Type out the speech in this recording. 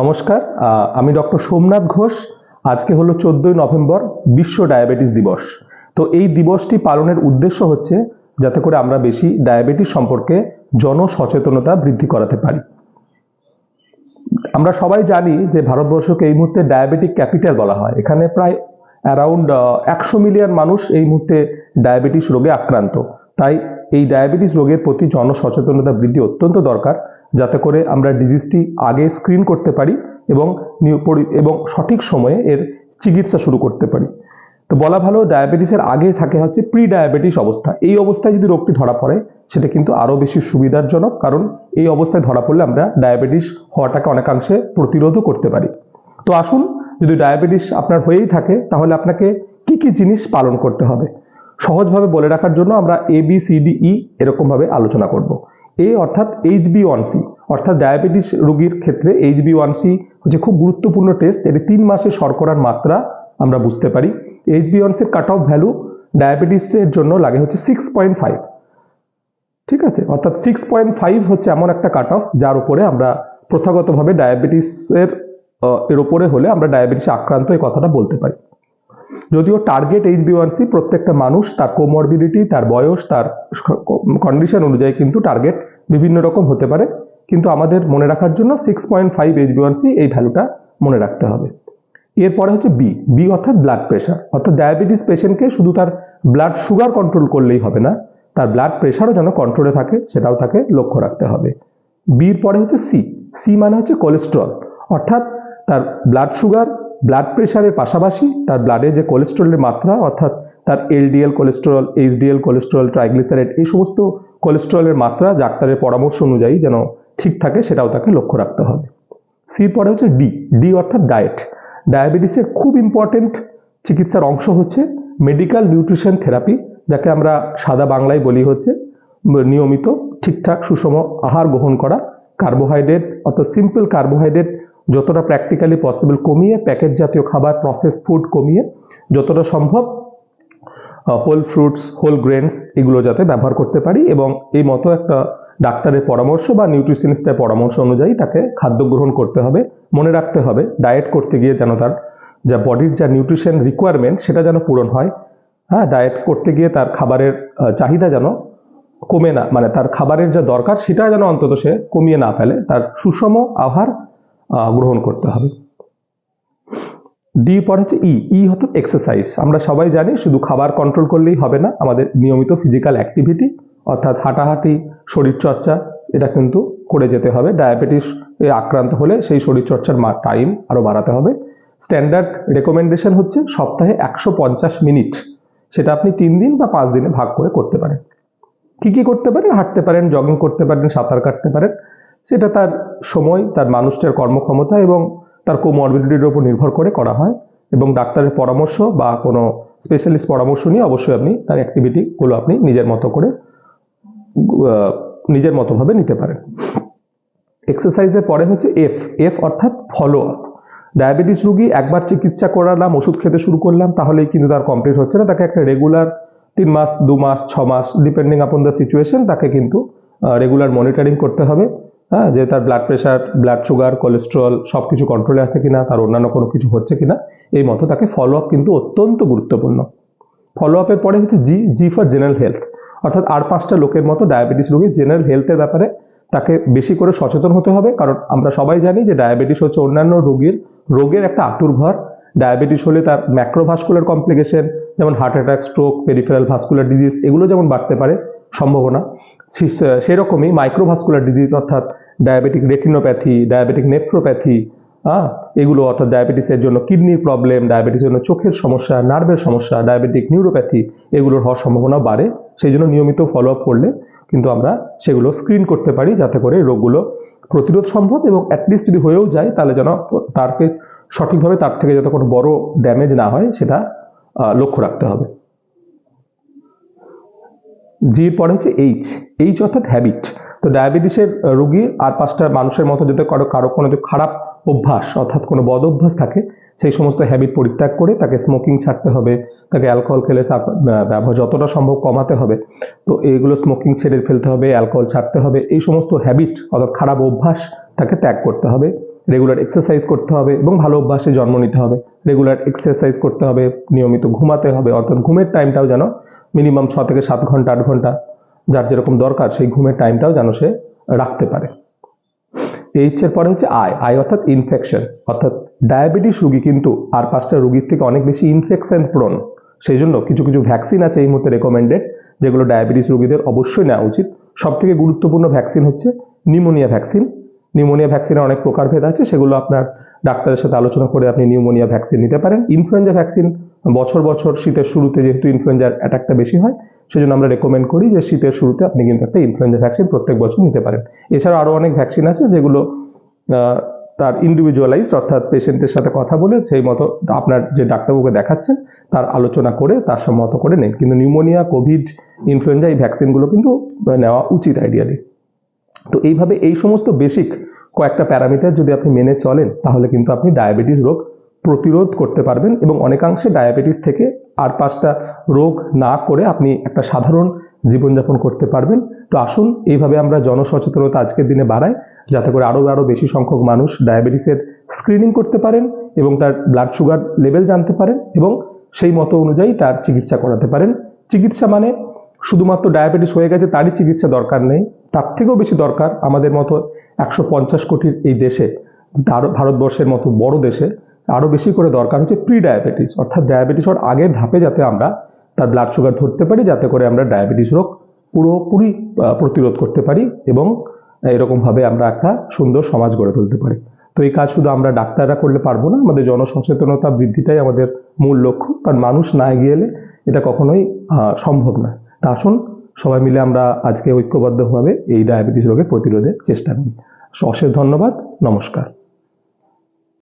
নমস্কার আমি ডক্টর সোমনাথ ঘোষ। আজকে হলো চোদ্দই নভেম্বর, বিশ্ব ডায়াবেটিস দিবস। তো এই দিবসটি পালনের উদ্দেশ্য হচ্ছে যাতে করে আমরা বেশি ডায়াবেটিস সম্পর্কে জনসচেতনতা বৃদ্ধি করাতে পারি। আমরা সবাই জানি যে ভারতবর্ষকে এই মুহূর্তে ডায়াবেটিক ক্যাপিটাল বলা হয়। এখানে প্রায় অ্যারাউন্ড একশো মিলিয়ন মানুষ এই মুহূর্তে ডায়াবেটিস রোগে আক্রান্ত। তাই এই ডায়াবেটিস রোগের প্রতি জনসচেতনতা বৃদ্ধি অত্যন্ত দরকার। যাতে করে আমরা ডিজিজটি আগে স্ক্রিন করতে পারি এবং এবং সঠিক সময়ে এর চিকিৎসা শুরু করতে পারি। তো বলা ভালো ডায়াবেটিসের আগে থাকে হচ্ছে প্রি ডায়াবেটিস অবস্থা। এই অবস্থায় যদি রোগটি ধরা পড়ে, সেটা কিন্তু আরও বেশি সুবিধাজনক কারণ এই অবস্থায় ধরা পড়লে আমরা ডায়াবেটিস হওয়াটাকে অনেকাংশে প্রতিরোধও করতে পারি। তো আসুন, যদি ডায়াবেটিস আপনার হয়েই থাকে, তাহলে আপনাকে কি কি জিনিস পালন করতে হবে? সহজভাবে বলে রাখার জন্য আমরা A B C D E এরকমভাবে আলোচনা করব। এ অর্থাৎ এইচ বি ওয়ান সি অর্থাৎ ডায়াবেটিস রোগীর ক্ষেত্রে এইচ বি ওয়ান সি হচ্ছে খুব গুরুত্বপূর্ণ টেস্ট এটি তিন মাসে শর্করার মাত্রা আমরা বুঝতে পারি। এইচ বি ওয়ান সির কাট অফ ভ্যালু ডায়াবেটিসের জন্য লাগে হচ্ছে সিক্স পয়েন্ট ফাইভ ঠিক আছে? অর্থাৎ সিক্স পয়েন্ট ফাইভ হচ্ছে এমন একটা কাট অফ যার উপরে আমরা প্রথাগতভাবে ডায়াবেটিসের এর উপরে হলে আমরা ডায়াবেটিসে আক্রান্ত এই কথাটা বলতে পারি। যদিও টার্গেট এইচ বিওয়ানসি প্রত্যেকটা মানুষ, তার কোমরবিডিটি তার বয়স, তার কন্ডিশন অনুযায়ী কিন্তু টার্গেট বিভিন্ন রকম হতে পারে। কিন্তু আমাদের মনে রাখার জন্য six point five H B one C এই ভ্যালুটা মনে রাখতে হবে। এরপরে হচ্ছে বি বি অর্থাৎ ব্লাড প্রেশার অর্থাৎ ডায়াবেটিস পেশেন্টকে শুধু তার ব্লাড সুগার কন্ট্রোল করলেই হবে না, তার ব্লাড প্রেশারও যেন কন্ট্রোলে থাকে, সেটাও তাকে লক্ষ্য রাখতে হবে। বির পরে হচ্ছে সি সি মানে হচ্ছে কোলেস্ট্রল অর্থাৎ তার ব্লাড সুগার ব্লাড প্রেশারের পাশাপাশি তার ব্লাডে যে কোলেস্ট্রলের মাত্রা, অর্থাৎ তার LDL cholesterol HDL cholesterol triglyceride এই সমস্ত কোলেস্ট্রলের মাত্রা ডাক্তারের পরামর্শ অনুযায়ী যেন ঠিক থাকে, সেটাও তাকে লক্ষ্য রাখতে হবে। সির পরে হচ্ছে ডি ডি অর্থাৎ ডায়েট ডায়াবেটিসের খুব ইম্পর্টেন্ট চিকিৎসার অংশ হচ্ছে মেডিকেল নিউট্রিশন থেরাপি যাকে আমরা সাদা বাংলায় বলি হচ্ছে নিয়মিত ঠিকঠাক সুষম আহার গ্রহণ করা। কার্বোহাইড্রেট অর্থাৎ সিম্পল কার্বোহাইড্রেট যতটা প্র্যাকটিক্যালি পসিবল কমিয়ে প্যাকেট জাতীয় খাবার প্রসেস ফুড কমিয়ে যতটা সম্ভব হোল ফ্রুটস হোল গ্রেনস এগুলো যাতে ব্যবহার করতে পারি এবং এই মতো একটা ডাক্তারের পরামর্শ বা নিউট্রিশনিস্টের পরামর্শ অনুযায়ী তাকে খাদ্য গ্রহণ করতে হবে মনে রাখতে হবে ডায়েট করতে গিয়ে যেন তার যা বডির যা নিউট্রিশন রিকোয়ারমেন্ট সেটা যেন পূরণ হয়। হ্যাঁ ডায়েট করতে গিয়ে তার খাবারের চাহিদা যেন কমে না মানে তার খাবারের যা দরকার সেটা যেন অন্তত সে কমিয়ে না ফেলে তার সুষম আহার আহ, গ্রহণ করতে হবে। ডি পর হচ্ছে ই ই হতো এক্সারসাইজ আমরা সবাই জানি শুধু খাবার কন্ট্রোল করলেই হবে না, আমাদের নিয়মিত ফিজিক্যাল অ্যাক্টিভিটি অর্থাৎ হাঁটাহাঁটি, শরীরচর্চা, এটা কিন্তু করে যেতে হবে। ডায়াবেটিস আক্রান্ত হলে সেই শরীরচর্চার টাইম আরও বাড়াতে হবে। স্ট্যান্ডার্ড রেকমেন্ডেশন হচ্ছে সপ্তাহে একশো পঞ্চাশ মিনিট সেটা আপনি তিন দিন বা পাঁচ দিনে ভাগ করে করতে পারেন। কি কি করতে পারেন? হাঁটতে পারেন জগিং করতে পারেন, সাঁতার কাটতে পারেন। সেটা তার সময়, তার মানুষটার কর্মক্ষমতা এবং তার কোমরবিডিটির উপর নির্ভর করে করা হয় এবং ডাক্তারের পরামর্শ বা কোনো স্পেশালিস্ট পরামর্শ নিয়ে অবশ্যই আপনি তার অ্যাক্টিভিটিগুলো আপনি নিজের মতো করে নিজের মতোভাবে নিতে পারেন। এক্সারসাইজের পরে হচ্ছে এফ এফ অর্থাৎ ফলো আপ ডায়াবেটিস রুগী একবার চিকিৎসা করালাম, ওষুধ খেতে শুরু করলাম, তাহলেই কিন্তু তার কমপ্লিট হচ্ছে না। তাকে একটা রেগুলার তিন মাস, দু মাস, ছ মাস ডিপেন্ডিং আপন দ্য সিচুয়েশন তাকে কিন্তু রেগুলার মনিটরিং করতে হবে। হ্যাঁ যে তার blood pressure blood sugar cholesterol সব কিছু কন্ট্রোলে আছে কিনা, তার অন্যান্য কোনো কিছু হচ্ছে কিনা, এই মতো তাকে ফলো আপ কিন্তু অত্যন্ত গুরুত্বপূর্ণ। ফলো আপের পরে হচ্ছে G G for general health অর্থাৎ আর পাঁচটা লোকের মতো ডায়াবেটিস রোগী জেনারেল হেলথের ব্যাপারে তাকে বেশি করে সচেতন হতে হবে, কারণ আমরা সবাই জানি যে ডায়াবেটিস হচ্ছে অন্যান্য রোগীর, রোগের একটা আতুরঘর ডায়াবেটিস হলে তার ম্যাক্রোভাস্কুলার কমপ্লিকেশন যেমন heart attack stroke peripheral vascular disease এগুলো যেমন বাড়তে পারে, সম্ভাবনা। সেরকমই মাইক্রোভাস্কুলার ডিজিজ অর্থাৎ ডায়াবেটিক রেটিনোপ্যাথি ডায়াবেটিক নেফ্রোপ্যাথি হ্যাঁ এগুলো অর্থাৎ ডায়াবেটিসের জন্য কিডনির প্রবলেম ডায়াবেটিসের জন্য চোখের সমস্যা নার্ভের সমস্যা ডায়াবেটিক নিউরোপ্যাথি এগুলোর হওয়ার সম্ভাবনা বাড়ে। সেই জন্য নিয়মিত ফলো আপ করলে কিন্তু আমরা সেগুলো স্ক্রিন করতে পারি যাতে করে রোগগুলো প্রতিরোধ সম্ভব এবং অ্যাটলিস্ট যদি হয়েও যায় তাহলে যেন তারকে সঠিকভাবে তার থেকে যাতে কোনো বড় ড্যামেজ না হয় সেটা লক্ষ্য রাখতে হবে। জির পরে হচ্ছে এইচ এইচ অর্থাৎ হ্যাবিট তো ডায়াবেটিসের রুগী আর পাঁচটা মানুষের মতো যদি কারও কারও কোনো খারাপ অভ্যাস অর্থাৎ কোনো বদ অভ্যাস থাকে, সেই সমস্ত হ্যাবিট পরিত্যাগ করে তাকে স্মোকিং ছাড়তে হবে, তাকে অ্যালকোহল খেলে ব্যবহার যতটা সম্ভব কমাতে হবে। তো এইগুলো স্মোকিং ছেড়ে ফেলতে হবে অ্যালকোহল ছাড়তে হবে, এই সমস্ত হ্যাবিট অর্থাৎ খারাপ অভ্যাস তাকে ত্যাগ করতে হবে। রেগুলার এক্সারসাইজ করতে হবে এবং ভালো অভ্যাসে জন্ম নিতে হবে। রেগুলার এক্সারসাইজ করতে হবে, নিয়মিত ঘুমাতে হবে, অর্থাৎ ঘুমের টাইমটাও যেন মিনিমাম ছ থেকে সাত ঘণ্টা, আট ঘণ্টা যার যেরকম দরকার সেই ঘুমের টাইমটাও যেন সে রাখতে পারে। এইচ এর পরে হচ্ছে আয়। আয় অর্থাৎ ইনফেকশন অর্থাৎ ডায়াবেটিস রুগী কিন্তু আর পাঁচটা রুগীর থেকে অনেক বেশি ইনফেকশন প্রোন সেই জন্য কিছু কিছু ভ্যাকসিন আছে এই মুহূর্তে রেকমেন্ডেড যেগুলো ডায়াবেটিস রুগীদের অবশ্যই নেওয়া উচিত। সব থেকে গুরুত্বপূর্ণ ভ্যাকসিন হচ্ছে নিউমোনিয়া ভ্যাকসিন নিউমোনিয়া ভ্যাকসিনের অনেক প্রকারভেদ আছে, সেগুলো আপনার ডাক্তারের সাথে আলোচনা করে আপনি নিউমোনিয়া ভ্যাকসিন নিতে পারেন। ইনফ্লুয়েঞ্জা ভ্যাকসিন বছর বছর শীতের শুরুতে যেহেতু ইনফ্লুয়েঞ্জার অ্যাটাকটা বেশি হয়, সেজন্য আমরা রেকমেন্ড করি যে শীতের শুরুতে আপনি কিন্তু একটা ইনফ্লুয়েঞ্জা ভ্যাকসিন প্রত্যেক বছর নিতে পারেন। এছাড়া আরও অনেক ভ্যাকসিন আছে যেগুলো তার ইন্ডিভিজুয়ালাইজড অর্থাৎ পেশেন্টের সাথে কথা বলে সেই মতো আপনার যে ডাক্তারবাবুকে দেখাচ্ছেন, তার আলোচনা করে, তার সম্মত করে নেন। কিন্তু নিউমোনিয়া কোভিড ইনফ্লুয়েঞ্জা এই ভ্যাকসিনগুলো কিন্তু নেওয়া উচিত আইডিয়ালি তো এইভাবে এই সমস্ত বেসিক কয়েকটা প্যারামিটার যদি আপনি মেনে চলেন, তাহলে কিন্তু আপনি ডায়াবেটিস রোগ প্রতিরোধ করতে পারবেন এবং অনেকাংশে ডায়াবেটিস থেকে আর পাঁচটা রোগ না করে আপনি একটা সাধারণ জীবনযাপন করতে পারবেন। তো আসুন, এইভাবে আমরা জনসচেতনতা আজকের দিনে বাড়াই, যাতে করে আরও আরও বেশি সংখ্যক মানুষ ডায়াবেটিসের স্ক্রিনিং করতে পারেন এবং তার ব্লাড সুগার লেভেল জানতে পারেন এবং সেই মতো অনুযায়ী তার চিকিৎসা করাতে পারেন। চিকিৎসা মানে শুধুমাত্র ডায়াবেটিস হয়ে গেছে তারই চিকিৎসা দরকার নেই, তার থেকেও বেশি দরকার আমাদের মতো একশো পঞ্চাশ কোটির এই দেশে ভারতবর্ষের মতো বড় দেশে আরও বেশি করে দরকার হচ্ছে প্রি ডায়াবেটিস অর্থাৎ ডায়াবেটিস হওয়ার আগের ধাপে যাতে আমরা তার ব্লাড সুগার ধরতে পারি, যাতে করে আমরা ডায়াবেটিস রোগ পুরোপুরি প্রতিরোধ করতে পারি এবং এরকমভাবে আমরা একটা সুন্দর সমাজ গড়ে তুলতে পারি। তো এই কাজ শুধু আমরা ডাক্তাররা করলে পারব না, আমাদের জনসচেতনতা বৃদ্ধিটাই আমাদের মূল লক্ষ্য, কারণ মানুষ না এগিয়ে এলে এটা কখনোই সম্ভব না। তা আসুন, সবাই মিলে আমরা আজকে ঐক্যবদ্ধভাবে এই ডায়াবেটিস রোগের প্রতিরোধের চেষ্টা করি। অশেষ ধন্যবাদ, নমস্কার।